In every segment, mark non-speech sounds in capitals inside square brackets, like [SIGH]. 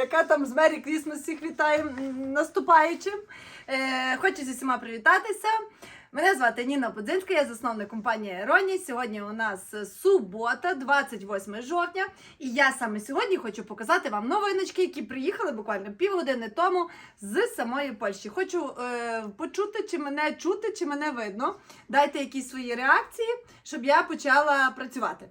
яка там з Мері Крісмас всіх вітає наступаючим. Е, хочу зі всіма привітатися. Мене звати Ніна Будзинська, я засновник компанії Ероні. Сьогодні у нас субота, 28 жовтня. І я саме сьогодні хочу показати вам новиночки, які приїхали буквально півгодини тому з самої Польщі. Хочу е, почути, чи мене чути, чи мене видно. Дайте якісь свої реакції, щоб я почала працювати.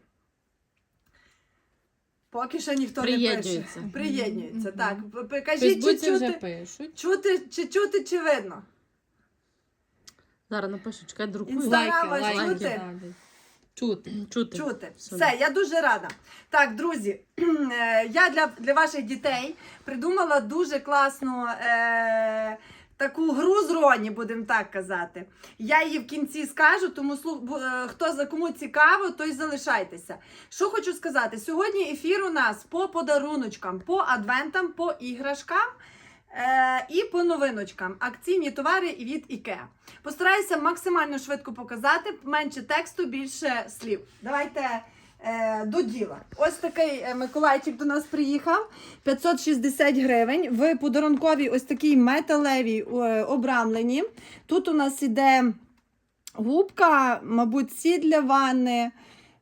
Поки що ніхто не пише. Приєднується. Приєднуються. Так, П- В кажіть, чи Фейсбуці вже чути, пишуть. чути, чи чути, чи видно. Зараз напишу, чекай, друкую. Інстаграма лайки, лайки. чути? Чути, чути. Чути. Все. Все, я дуже рада. Так, друзі, [CLEARS THROAT] е, я для, для ваших дітей придумала дуже класну е, таку гру з Роні, будемо так казати. Я її в кінці скажу, тому е, хто за кому цікаво, той залишайтеся. Що хочу сказати, сьогодні ефір у нас по подаруночкам, по адвентам, по іграшкам. Е, і по новиночкам. Акційні товари від IKEA. Постараюся максимально швидко показати, менше тексту, більше слів. Давайте до діла. Ось такий е, Миколайчик до нас приїхав. 560 гривень. В подарунковій ось такій металевій е, обрамленні. Тут у нас іде губка, мабуть, сі для ванни.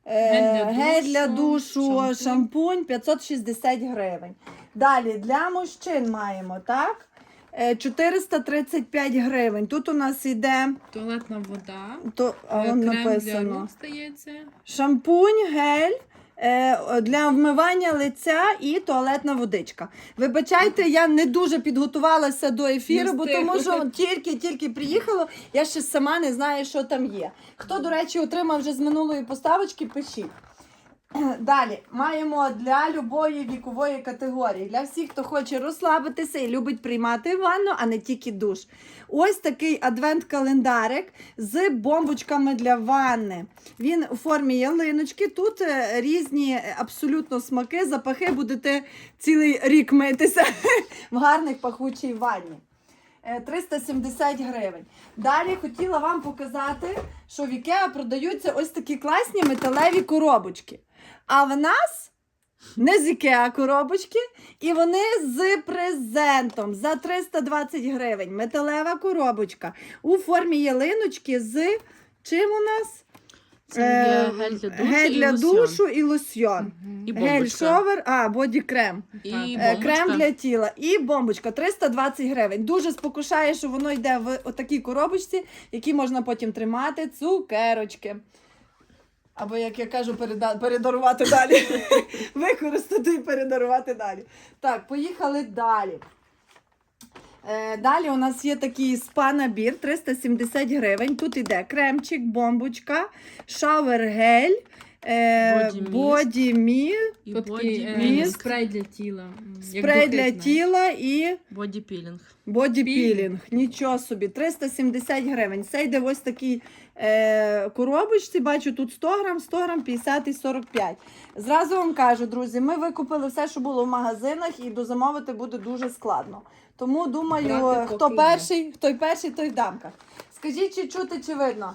е, Гель для душу, шампунь 560 гривень. Далі для мужчин маємо, так? Е, 435 гривень. Тут у нас іде Туалетна вода. то, а, е, вон крем для рук стається. Шампунь, гель е, для вмивання лиця і туалетна водичка. Вибачайте, я не дуже підготувалася до ефіру, бо тому що тільки-тільки приїхало, я ще сама не знаю, що там є. Хто, до речі, отримав вже з минулої поставочки, пишіть. [CLEARS THROAT] Далі маємо для любої вікової категорії, для всіх, хто хоче розслабитися і любить приймати ванну, а не тільки душ. Ось такий адвент-календарик з бомбочками для ванни. Він у формі ялиночки. Тут е, різні абсолютно смаки, запахи будете цілий рік митися [LAUGHS] в гарних пахучій ванні. Е, 370 гривень. Далі хотіла вам показати, що в Ікеа продаються ось такі класні металеві коробочки. А в нас не з Ікеа коробочки, і вони з презентом за 320 гривень. Металева коробочка у формі ялиночки з чим у нас? Це Е, є гель для душу Гель і для душу і лосьйон. І Гель шовер, а, боді крем. І Е, бомбочка. Крем для тіла і бомбочка 320 гривень. Дуже спокушає, що воно йде в отакій коробочці, які можна потім тримати. Цукерочки. Або, як я кажу, переда... передарувати далі. [LAUGHS] Використати і передарувати далі. Так, поїхали далі. Е, Далі у нас є такий спа-набір 370 гривень. Тут іде кремчик, бомбочка, шавер-гель, е, Боді-міст. боді-міст, І Тут такий е, е, міст. спрей для тіла. м, як спрей духи, для знаєш. тіла і боді пілінг. бодіпілінг. Нічого собі, 370 гривень. Це йде в ось такій е, коробочці. Бачу, тут 100 грам, 100 грам, 50 і 45. Зразу вам кажу, друзі, ми викупили все, що було в магазинах, і дозамовити буде дуже складно. Тому думаю, Брати хто поки перший, хто перший, той в дамках. Скажіть, чи чути, чи видно?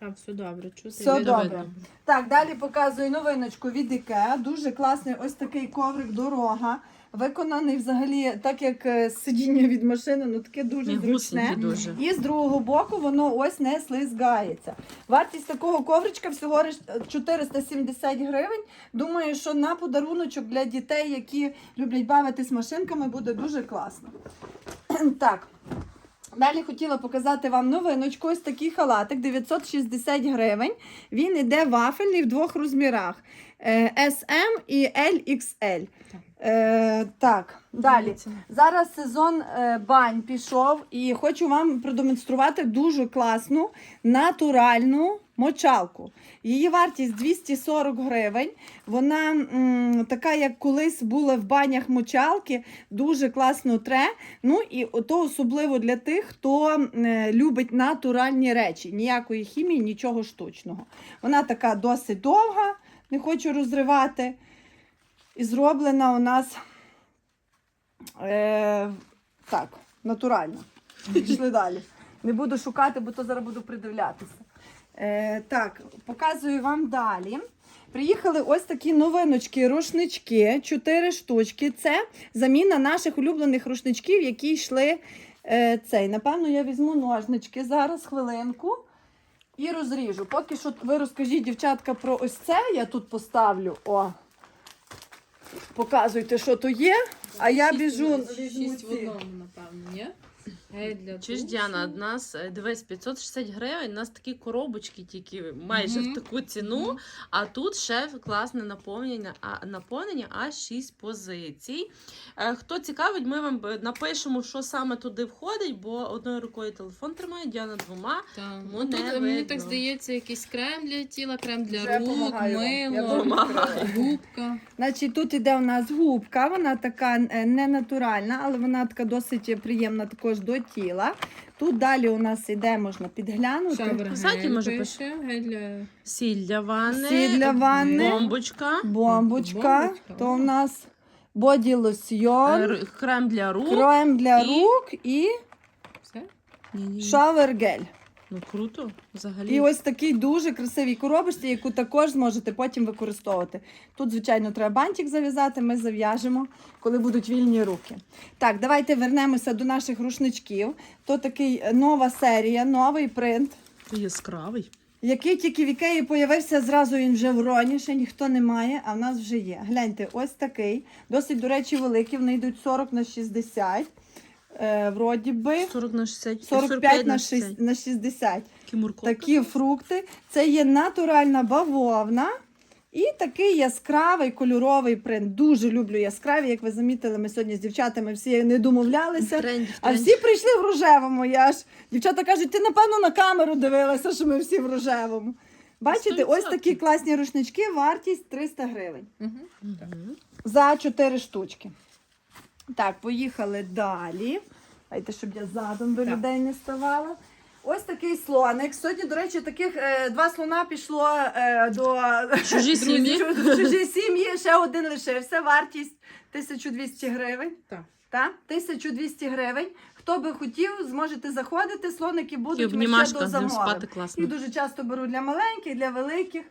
А, все добре, чути. Все добре. Так, далі показую новиночку від IKEA. Дуже класний ось такий коврик дорога. Виконаний взагалі, так як е, сидіння від машини, ну таке дуже І зручне. дуже. І з другого боку воно ось не слизгається. Вартість такого ковричка всього лиш 470 гривень. Думаю, що на подаруночок для дітей, які люблять бавитись машинками, буде дуже класно. [CLEARS THROAT] Так. Далі хотіла показати вам новиночку. Ось такий халатик 960 гривень. Він іде вафельний в двох розмірах: е, SM і LXL. Так. Е, так, далі. Зараз сезон е, бань пішов, і хочу вам продемонструвати дуже класну натуральну мочалку. Її вартість 240 гривень. Вона м, така, як колись була в банях мочалки, дуже класно тре. Ну і то особливо для тих, хто е, любить натуральні речі, ніякої хімії, нічого штучного. Вона така досить довга, не хочу розривати. І зроблена у нас е, так, натурально. Пішли далі. Не буду шукати, бо то зараз буду придивлятися. Е, так, показую вам далі. Приїхали ось такі новиночки, рушнички, 4 штучки. Це заміна наших улюблених рушничків, які йшли е, цей. Напевно, я візьму ножнички зараз, хвилинку. І розріжу. Поки що ви розкажіть, дівчатка, про ось це. Я тут поставлю. О. Показуйте, що то є. А я біжу. візьму Шість в одному, напевно, ні? Гель для Чи ж душу. Діана, од нас, е, дивись, 560 гривень, у нас такі коробочки тільки майже Мгм. в таку ціну, Мгм. а тут ще класне наповнення, а наповнення аж 6 позицій. Е, Хто цікавить, ми вам б- напишемо, що саме туди входить, бо одною рукою телефон тримає, Діана двома. Так. Ну, Ну, тут не е, мені видно. так здається, якийсь крем для тіла, крем для Вже рук, помагаю вам. Я мило, дуже відкрила. губка. Значить, тут іде у нас губка, вона така е, не натуральна, але вона така досить приємна також до тіла. Тут далі у нас іде, можна підглянути. Шавер Кстати, гель може, пише, гель для... Сіль для ванни, Сіль для ванни. бомбочка, Бомбочка, Бомбочка, то у нас боді лосьйон, крем для рук. крем для і- рук і Все? Ні-ні. шавер гель. Ну круто, взагалі. І ось такий дуже красивій коробочці, яку також зможете потім використовувати. Тут, звичайно, треба бантик зав'язати, ми зав'яжемо, коли будуть вільні руки. Так, давайте вернемося до наших рушничків. То такий е, нова серія, новий принт, Яскравий. який тільки в Ікеї появився, зразу він вже в роні, ще ніхто не має, а в нас вже є. Гляньте, ось такий. Досить, до речі, великий. Вони йдуть 40 на 60. Е, вроді би 40 на 60. 45 на 6 на 60. Кімурко. Такі фрукти. Це є натуральна бавовна. І такий яскравий кольоровий принт. Дуже люблю яскраві. Як ви замітили, ми сьогодні з дівчатами всі не домовлялися. Тренді, А всі прийшли в рожевому. Я ж дівчата кажуть, ти напевно на камеру дивилася, що ми всі в рожевому. Бачите, ось 100%. такі класні рушнички, вартість 300 гривень Угу. За 4 штучки. Так, поїхали далі. Дайте, щоб я задом до Так. людей не ставала. Ось такий слоник. Сьогодні, до речі, таких е, два слона пішло е, до Чужі [LAUGHS] сім'ї. Чужі сім'ї. Ще один лишився. Вартість 1200 гривень. Так. Так, 1200 гривень. Хто би хотів, зможете заходити. Слоники І будуть ми ще обнімашка, з ним спати класно. Їх дуже часто беру для маленьких, для великих.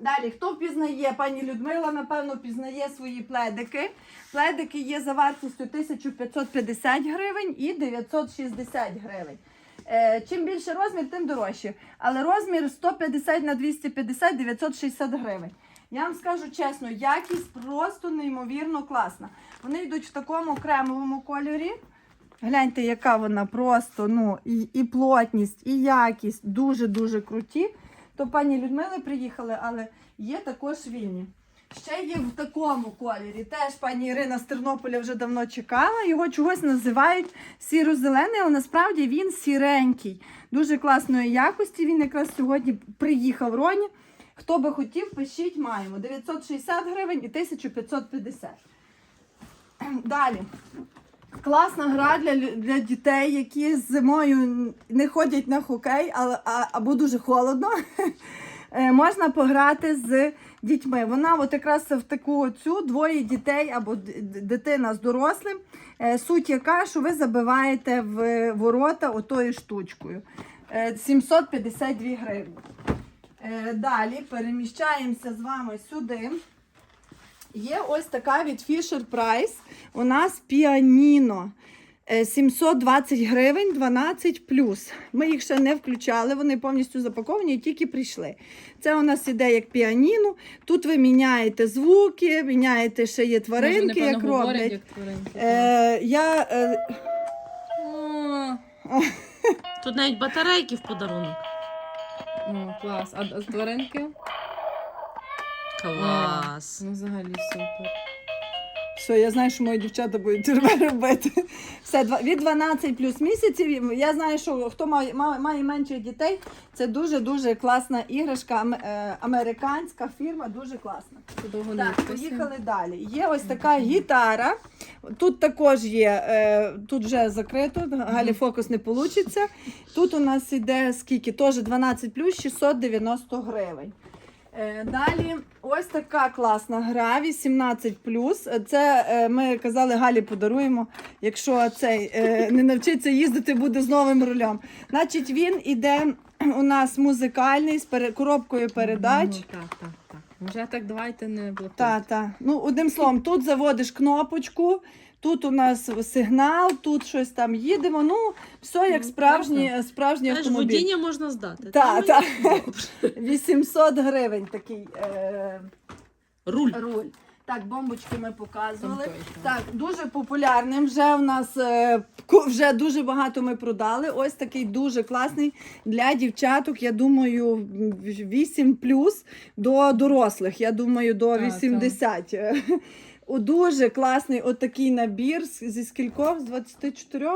Далі, хто впізнає, пані Людмила, напевно, впізнає свої пледики. Пледики є за вартістю 1550 гривень і 960 гривень. Е, чим більше розмір, тим дорожче. Але розмір 150 на 250 960 гривень. Я вам скажу чесно, якість просто неймовірно класна. Вони йдуть в такому кремовому кольорі. Гляньте, яка вона просто, ну, і, і плотність, і якість дуже-дуже круті. То пані Людмили приїхали, але є також вільні. Ще є в такому кольорі. Теж пані Ірина з Тернополя вже давно чекала. Його чогось називають сіро-зелений, але насправді він сіренький. Дуже класної якості. Він якраз сьогодні приїхав Роні. Хто би хотів, пишіть, маємо 960 гривень і 1550. Далі. Класна гра для, для дітей, які зимою не ходять на хокей, але, а, або дуже холодно. [LAUGHS] Е, Можна пограти з дітьми. Вона от якраз в таку цю двоє дітей або дитина з дорослим. Е, Суть яка, що ви забиваєте в ворота отою штучкою. Е, 752 гривні. Е, Далі переміщаємося з вами сюди. Є ось така від Fisher Price. У нас піаніно. Е, 720 гривень 12 Ми їх ще не включали, вони повністю запаковані і тільки прийшли. Це у нас іде як піаніно. Тут ви міняєте звуки, міняєте ще є тваринки, Може, як роблять. як тваринки. Е, я, е, О, [LAUGHS] Тут навіть батарейки в подарунок. О, клас. А, а тваринки? Клас. Ну, взагалі супер. Все, я знаю, що мої дівчата будуть тебе [LAUGHS] робити. Все, два- від 12 плюс місяців. Я знаю, що хто має, має, має менше дітей, це дуже-дуже класна іграшка, ам- е, американська фірма, дуже класна. Довго не Так, відписує. поїхали далі. Є ось така гітара. Тут також є, е, тут вже закрито, Галі фокус не вийде. Тут у нас іде скільки? Теж 12 плюс 690 гривень. Е, Далі ось така класна гра, 18 плюс. Це е, ми казали, Галі подаруємо, якщо цей е, не навчиться їздити, буде з новим рулем. Значить, він іде у нас музикальний з коробкою передач. Ну, так, так, так. Вже так давайте не блокуйте. Та, та. Ну, одним словом, тут заводиш кнопочку, тут у нас сигнал, тут щось там їдемо. Ну, все як Ну, справжній, справжній автомобіль. водіння можна здати. Та, Там та. 800 гривень такий е, Руль. руль. Так, бомбочки ми Там показували. той. Так, дуже популярним. Вже в нас е, ку- вже дуже багато ми продали. Ось такий дуже класний для дівчаток. Я думаю, 8 плюс до дорослих. Я думаю, до Так, 80. Е, о, Дуже класний отакий набір зі скількох? З 24?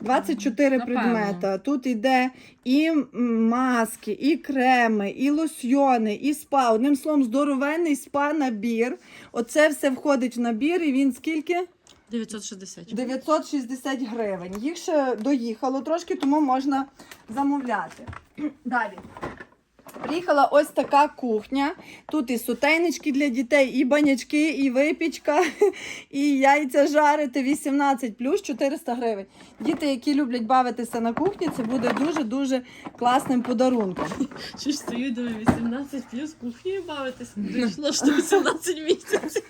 24 Напевно. предмета. Тут йде і маски, і креми, і лосьйони, і спа. Одним словом, здоровенний спа-набір. Оце все входить в набір, і він скільки? 960. 960 гривень. Їх ще доїхало трошки, тому можна замовляти. [CLEARS THROAT] Далі. Приїхала ось така кухня. Тут і сутейнички для дітей, і банячки, і випічка, [LAUGHS] і яйця жарити 18 плюс 400 гривень. Діти, які люблять бавитися на кухні, це буде дуже-дуже класним подарунком. [LAUGHS] Чи ж стою, до 18 плюс кухні бавитися? Дійшло, що 18 місяців.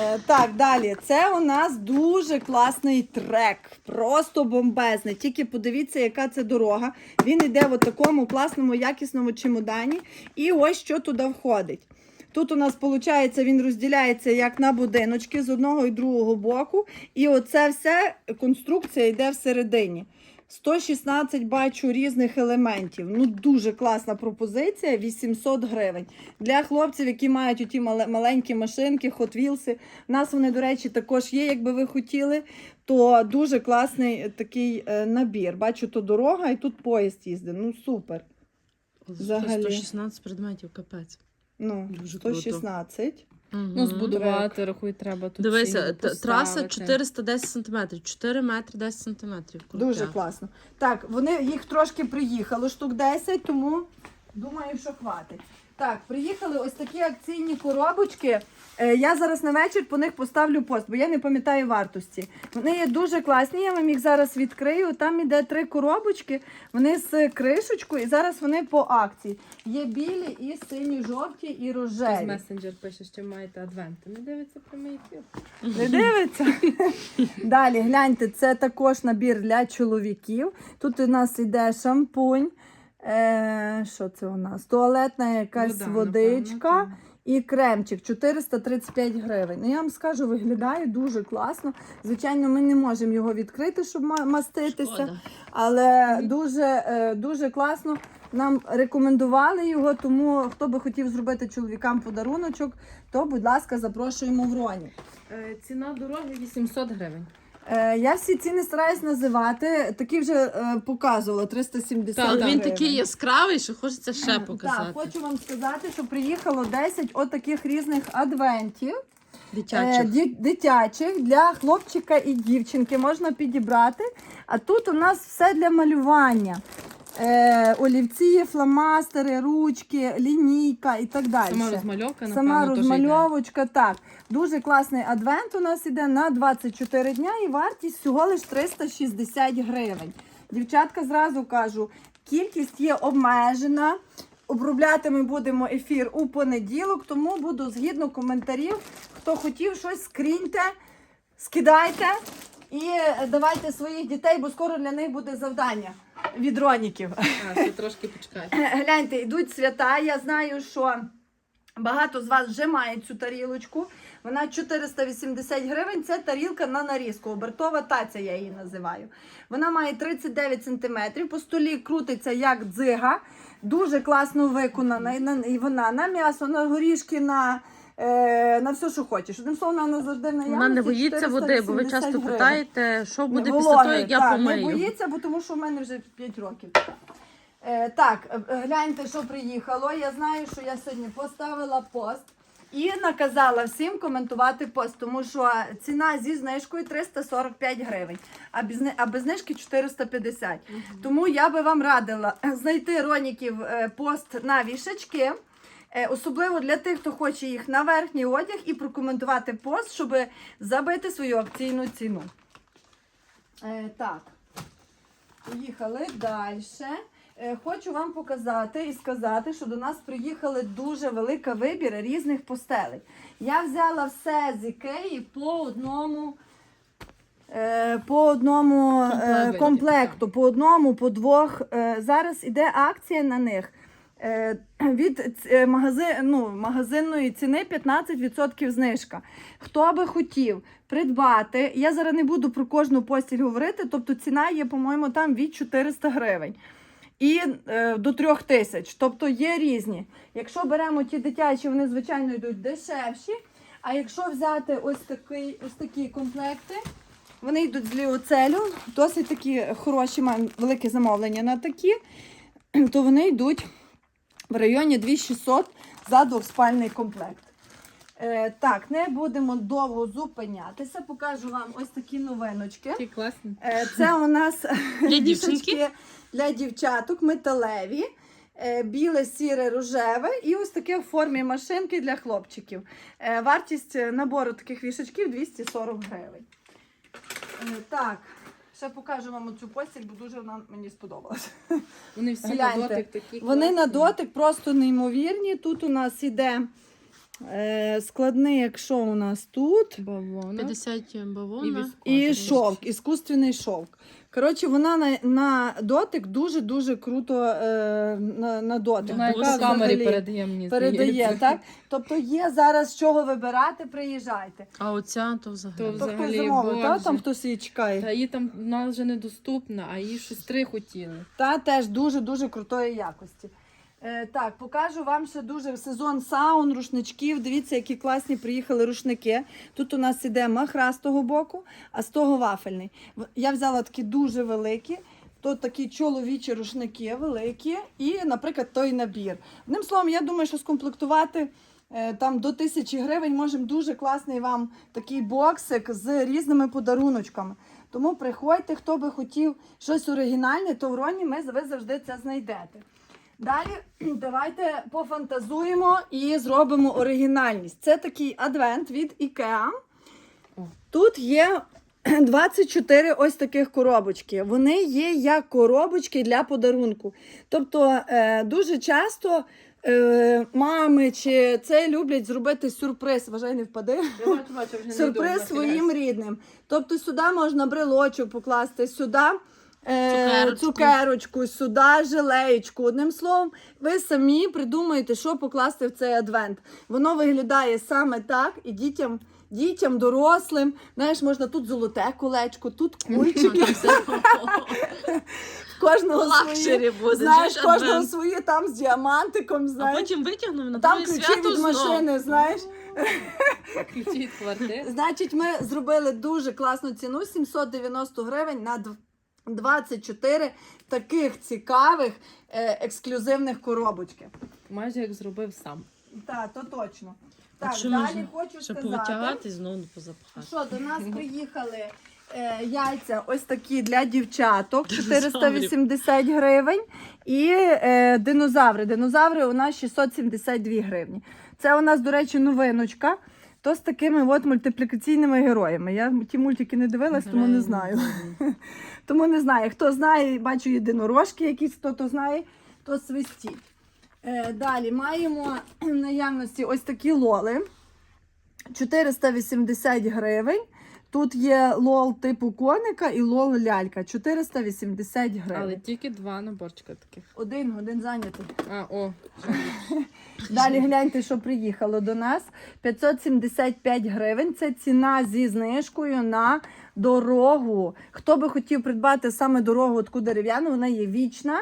Е, так, далі. Це у нас дуже класний трек. Просто бомбезний. Тільки подивіться, яка це дорога. Він йде в такому класному, якісному чемодані. І ось що туди входить. Тут у нас, виходить, він розділяється як на будиночки з одного і другого боку. І оце все конструкція йде всередині. 116 бачу різних елементів. Ну, дуже класна пропозиція. 800 гривень. Для хлопців, які мають оті маленькі машинки, Hot Wheels. У нас вони, до речі, також є, якби ви хотіли. То дуже класний такий е, набір. Бачу, то дорога і тут поїзд їздить. Ну, супер. Взагалі. 116 предметів, капець. Ну, Дуже круто. 116. Ну, збудувати, рахуй, треба тут. Дивися, т- траса поставити. 410 сантиметрів, 4 метри 10 см. Дуже класно. Так, вони їх трошки приїхало, штук 10, тому думаю, що хватить. Так, приїхали ось такі акційні коробочки. Е, Я зараз на вечір по них поставлю пост, бо я не пам'ятаю вартості. Вони є дуже класні, я вам їх зараз відкрию. Там іде три коробочки, вони з кришечкою, і зараз вони по акції. Є білі і сині, жовті і Хтось рожеві. месенджер пише, що маєте адвенти. Не дивиться прямий ефір. Не дивиться? Далі, гляньте, це також набір для чоловіків. Тут у нас йде шампунь. Е, що це у нас? Туалетна якась Вода, водичка напевно, і кремчик 435 гривень. Ну, я вам скажу, виглядає дуже класно. Звичайно, ми не можемо його відкрити, щоб маститися. Шкода. Але дуже, е, дуже класно. Нам рекомендували його, тому хто би хотів зробити чоловікам подаруночок, то, будь ласка, запрошуємо в Роні. Е, Ціна дороги 800 гривень. Е, я всі ціни стараюсь називати. Такі вже е, показувала 370 Так, він такий яскравий, що хочеться ще показати. Так, хочу вам сказати, що приїхало 10 отаких різних адвентів. Е, Дитячих. дитячих для хлопчика і дівчинки можна підібрати. А тут у нас все для малювання. Е, олівці, фломастери, ручки, лінійка і так далі. Сама розмальовка, напевно, Сама теж розмальовочка, так. Дуже класний адвент у нас іде на 24 дня і вартість всього лиш 360 гривень. Дівчатка, зразу кажу, кількість є обмежена. Обробляти ми будемо ефір у понеділок, тому буду згідно коментарів. Хто хотів щось, скріньте, скидайте і давайте своїх дітей, бо скоро для них буде завдання від роніків. А, ще трошки почекайте. Гляньте, йдуть свята. Я знаю, що багато з вас вже мають цю тарілочку. Вона 480 гривень. Це тарілка на нарізку. Обертова таця, я її називаю. Вона має 39 см. По столі крутиться як дзига. Дуже класно виконана. І вона на м'ясо, на горішки, на. Е, На все, що хочеш. Одним словом, вона завжди в наявності. Вона не боїться води, бо ви 480 часто гривень. питаєте, що буде Не після вологи, того, як я так, помию. Не боїться, бо тому що в мене вже 5 років. Е, так, е, гляньте, що приїхало. Я знаю, що я сьогодні поставила пост і наказала всім коментувати пост, тому що ціна зі знижкою 345 гривень, а без, зни- а без знижки 450. Тому я би вам радила знайти Роніків е, пост на вішачки. Е, Особливо для тих, хто хоче їх на верхній одяг і прокоментувати пост, щоб забити свою акційну ціну. Е, так. Поїхали далі. Е, Хочу вам показати і сказати, що до нас приїхали дуже велика вибір різних постелей. Я взяла все з Ікеї по одному. По одному Комплекту, по одному, по двох. Зараз іде акція на них. Е, [CLEARS THROAT] Від е, ну, магазинної ціни 15% знижка. Хто би хотів придбати, я зараз не буду про кожну постіль говорити, тобто ціна є, по-моєму, там від 400 гривень і е, до 3 тисяч. Тобто є різні. Якщо беремо ті дитячі, вони звичайно йдуть дешевші. А якщо взяти ось, такий, ось такі комплекти, вони йдуть з ліоцелю, досить такі хороші, маємо велике замовлення на такі, [CLEARS THROAT] то вони йдуть в районі 2600 за двохспальний комплект. Е, так, не будемо довго зупинятися. Покажу вам ось такі новиночки. Такі класні. Е, Це у нас Для дівчинки? для дівчаток металеві, е, біле, сіре, рожеве і ось таке в формі машинки для хлопчиків. Е, Вартість набору таких вішачків 240 гривень. Е, Так, ще покажу вам оцю постіль, бо дуже вона мені сподобалась. Вони всі Гляньте. на дотик такі. Вони на дотик просто неймовірні. Тут у нас іде е, складний, якщо у нас тут. Бавовна. 50 І бавовна. І шовк, іскусственний шовк. Коротше, вона на, на дотик дуже-дуже круто е, на, на дотик. Вона Така камері передає мені. передає, так? Тобто є зараз з чого вибирати, приїжджайте. А оця то взагалі. То То хтось Взагалі, замовив, та? Там хтось її чекає. Та її там вона вже недоступна, а її щось три хотіли. Та теж дуже-дуже крутої якості. Е, так, покажу вам ще дуже сезон саун, рушничків. Дивіться, які класні приїхали рушники. Тут у нас іде махра з того боку, а з того вафельний. Я взяла такі дуже великі. То такі чоловічі рушники великі, і, наприклад, той набір. Одним словом, я думаю, що скомплектувати е, там до тисячі гривень можемо дуже класний вам такий боксик з різними подаруночками. Тому приходьте, хто би хотів щось оригінальне, то в Роні ми ви завжди це знайдете. Далі [CLEARS THROAT] давайте пофантазуємо і зробимо оригінальність. Це такий адвент від IKEA. Тут є [CLEARS THROAT] 24 ось таких коробочки. Вони є як коробочки для подарунку. Тобто е, дуже часто е, мами чи це люблять зробити сюрприз. Вважай, не впади. Сюрприз своїм рідним. Тобто сюди можна брелочок покласти, сюди Цукерочку. цукерочку, сюди жилеєчку. Одним словом, ви самі придумаєте, що покласти в цей адвент. Воно виглядає саме так, і дітям, дітям, дорослим. Знаєш, можна тут золоте колечко, тут кульчики, [LAUGHS] кожного. Лакшері буде. Знаєш, кожного свої там з діамантиком, А знаєш. потім витягнув на Там ключі свято від машини, знаєш. Ключі від квартири. Значить, ми зробили дуже класну ціну 790 гривень на 24 таких цікавих е, ексклюзивних коробочки. Майже як зробив сам. Так, то точно. Так, що далі можна? хочу Щоб сказати, знову позапхати. що до нас приїхали е, яйця ось такі для дівчаток 480 гривень. І е, динозаври. Динозаври у нас 672 гривні. Це у нас, до речі, новиночка. То з такими от мультиплікаційними героями. Я ті мультики не дивилась, тому не знаю. [LAUGHS] Тому не знаю. Хто знає, бачу єдинорожки якісь, хто то знає, то свистіть. Е, далі маємо в наявності ось такі лоли. 480 гривень. Тут є лол типу коника і лол лялька. 480 гривень. Але тільки два наборчика таких. Один, один зайнятий. А, о, [LAUGHS] Далі гляньте, що приїхало до нас. 575 гривень. Це ціна зі знижкою на дорогу. Хто би хотів придбати саме дорогу таку дерев'яну, вона є вічна.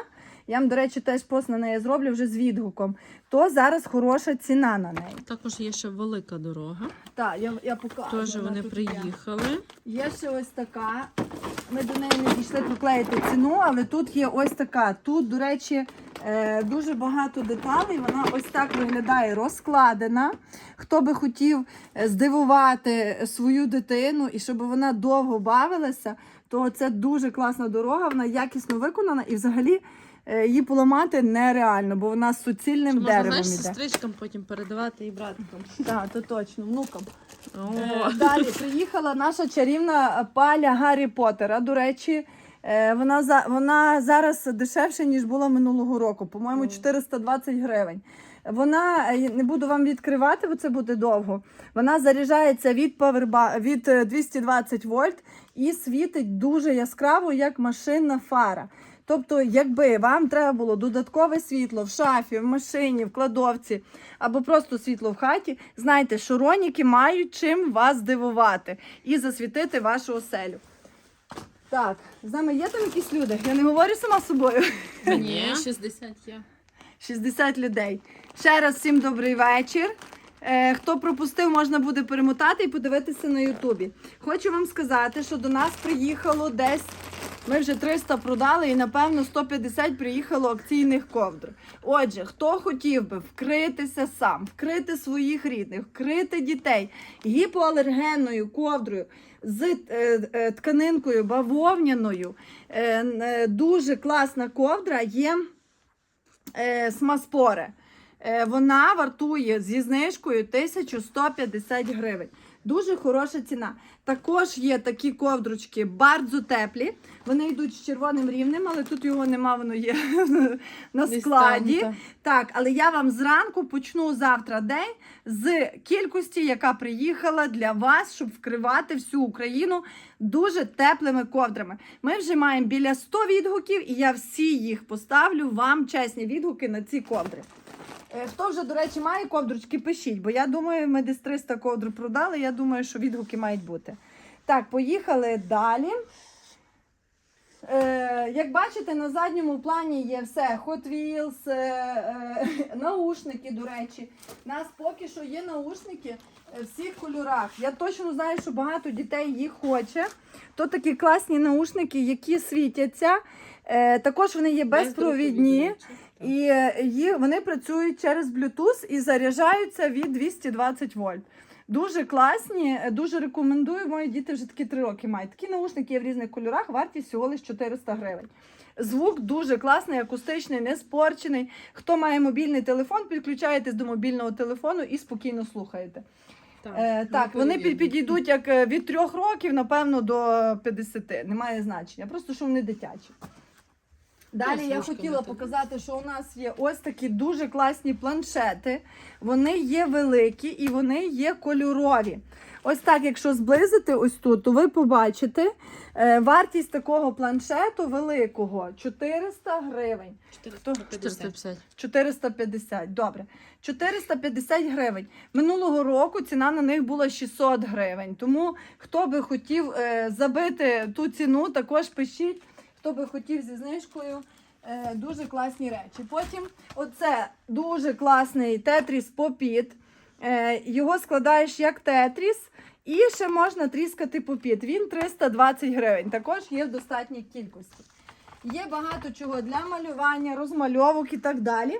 Я вам, до речі, теж пост на неї зроблю вже з відгуком. То зараз хороша ціна на неї. Також є ще велика дорога. Так, я, я покажу. Теж вони тут є. приїхали. Є ще ось така. Ми до неї не дійшли проклеїти ціну, але тут є ось така. Тут, до речі, е, дуже багато деталей. Вона ось так виглядає розкладена. Хто би хотів е, здивувати свою дитину і щоб вона довго бавилася, то це дуже класна дорога, вона якісно виконана і взагалі її поламати нереально, бо вона з суцільним Можна, деревом знаєш, іде. сестричкам потім передавати і браткам. Так, то точно, внукам. Е, Далі приїхала наша чарівна паля Гаррі Поттера. До речі, Е, Вона, за, вона зараз дешевше, ніж була минулого року, по-моєму, 420 гривень. Вона е, не буду вам відкривати, бо це буде довго. Вона заряджається від поверба від е, 220 вольт і світить дуже яскраво, як машинна фара. Тобто, якби вам треба було додаткове світло в шафі, в машині, в кладовці або просто світло в хаті, знайте, що роніки мають чим вас здивувати і засвітити вашу оселю. Так, з нами є там якісь люди? Я не говорю сама з собою. Ні, 60 є. 60 людей. Ще раз всім добрий вечір. Е, хто пропустив, можна буде перемотати і подивитися на Ютубі. Хочу вам сказати, що до нас приїхало десь. Ми вже 300 продали і напевно 150 приїхало акційних ковдр. Отже, хто хотів би вкритися сам, вкрити своїх рідних, вкрити дітей гіпоалергенною ковдрою з е, е, тканинкою бавовняною, е, дуже класна ковдра є Смаспоре. Вона вартує зі знижкою 1150 гривень. Дуже хороша ціна. Також є такі ковдручки bardzo теплі. Вони йдуть з червоним рівнем, але тут його нема, воно є [LAUGHS] на складі. Так, але я вам зранку почну завтра день з кількості, яка приїхала для вас, щоб вкривати всю Україну дуже теплими ковдрами. Ми вже маємо біля 100 відгуків, і я всі їх поставлю вам чесні відгуки на ці ковдри. Е, Хто вже, до речі, має ковдрочки, пишіть, бо я думаю, ми десь 300 ковдр продали. Я думаю, що відгуки мають бути. Так, поїхали далі. Е, як бачите, на задньому плані є все. Hot Wheels, е, е, [LAUGHS] наушники, до речі. У нас поки що є наушники в всіх кольорах. Я точно знаю, що багато дітей їх хоче. То такі класні наушники, які світяться. Е, також вони є безпровідні. І е, вони працюють через Bluetooth і заряджаються від 220 вольт. Дуже класні, е, дуже рекомендую. Мої діти вже такі три роки мають. Такі наушники є в різних кольорах, вартість всього лише 400 гривень. Звук дуже класний, акустичний, не спорчений. Хто має мобільний телефон, підключаєтесь до мобільного телефону і спокійно слухаєте. Так, Е, так, вони під- підійдуть як від трьох років, напевно, до 50. Немає значення. Просто що вони дитячі. Далі я хотіла показати, що у нас є ось такі дуже класні планшети. Вони є великі і вони є кольорові. Ось так, якщо зблизити ось тут, то ви побачите е, вартість такого планшету великого 400 гривень. 450. 450, добре. 450 гривень. Минулого року ціна на них була 600 гривень. Тому хто би хотів е, забити ту ціну, також пишіть. Хто би хотів зі знижкою. Е, дуже класні речі. Потім оце дуже класний тетріс попіт. Е, його складаєш як тетріс. І ще можна тріскати попіт. Він 320 гривень. Також є в достатній кількості. Є багато чого для малювання, розмальовок і так далі.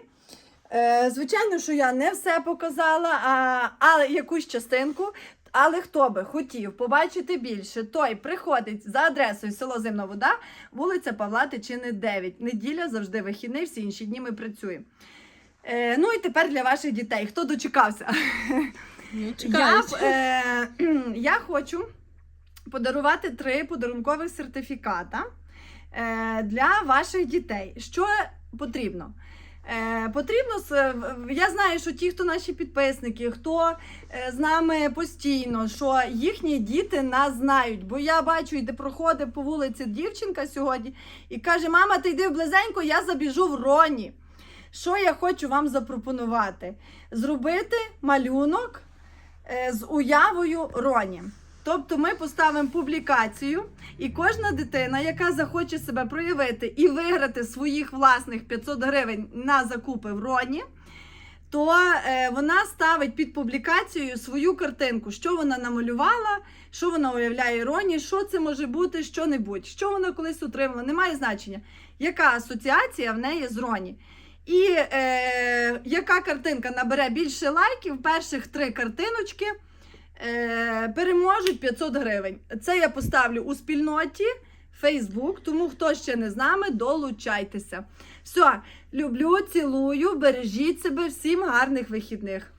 Е, звичайно, що я не все показала, а, але якусь частинку. Але хто би хотів побачити більше, той приходить за адресою село Зимна Вода, вулиця Павла Тичини, 9. Неділя завжди вихідний, всі інші дні ми працюємо. Е, ну і тепер для ваших дітей. Хто дочекався? Ну, Я, е, [CLEARS THROAT] я хочу подарувати три подарункових сертифіката е, для ваших дітей. Що потрібно? Е, потрібно с- я знаю, що ті, хто наші підписники, хто е, з нами постійно, що їхні діти нас знають. Бо я бачу, йде проходить по вулиці дівчинка сьогодні і каже: Мама, ти йди близенько, я забіжу в Роні. Що я хочу вам запропонувати? Зробити малюнок е, з уявою Роні. Тобто ми поставимо публікацію, і кожна дитина, яка захоче себе проявити і виграти своїх власних 500 гривень на закупи в Роні, то е, вона ставить під публікацією свою картинку, що вона намалювала, що вона уявляє Роні, що це може бути, що-небудь, що вона колись отримала, немає значення, яка асоціація в неї з Роні. І е, яка картинка набере більше лайків, перших три картиночки переможуть 500 гривень. Це я поставлю у спільноті Facebook, тому хто ще не з нами, долучайтеся. Все, люблю, цілую, бережіть себе, всім гарних вихідних.